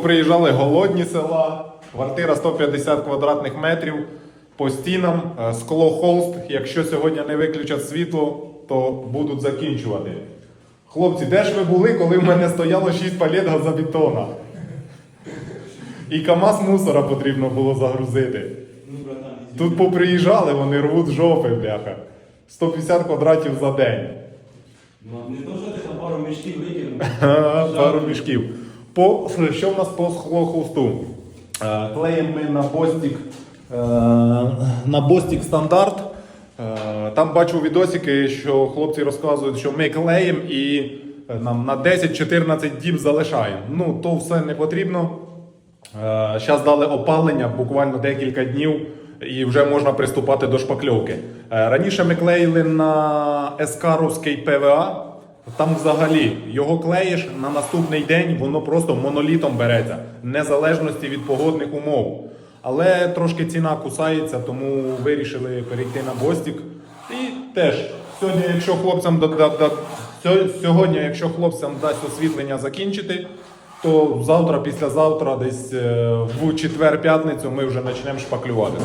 Приїжджали голодні села, квартира 150 квадратних метрів. По стінам е, скло холст. Якщо сьогодні не виключать світло, то будуть закінчувати. Хлопці, де ж ви були, коли в мене стояло 6 палет газобетона? І КАМАЗ мусора потрібно було загрузити. Тут поприїжджали, вони рвуть жопи, бляха. 150 квадратів за день. Ну, не то, що ти там пару мішків викинув. Пару мішків. По, що в нас по склохусту? Е, Клеїмо ми на бостік, е, на бостік стандарт. Е, Там бачу відосики, що хлопці розказують, що ми клеїмо і нам на 10-14 діб залишаємо. Ну, то все не потрібно. Зараз дали опалення буквально декілька днів і вже можна приступати до шпакльовки. Раніше ми клеїли на ескаровський ПВА. Там взагалі його клеїш на наступний день, воно просто монолітом береться, незалежності від погодних умов. Але трошки ціна кусається, тому вирішили перейти на Бостік. І теж сьогодні, якщо хлопцям да- да- да- сьогодні, якщо хлопцям дасть освітлення закінчити, то завтра, післязавтра, десь е, в четвер-п'ятницю ми вже почнемо шпаклювати.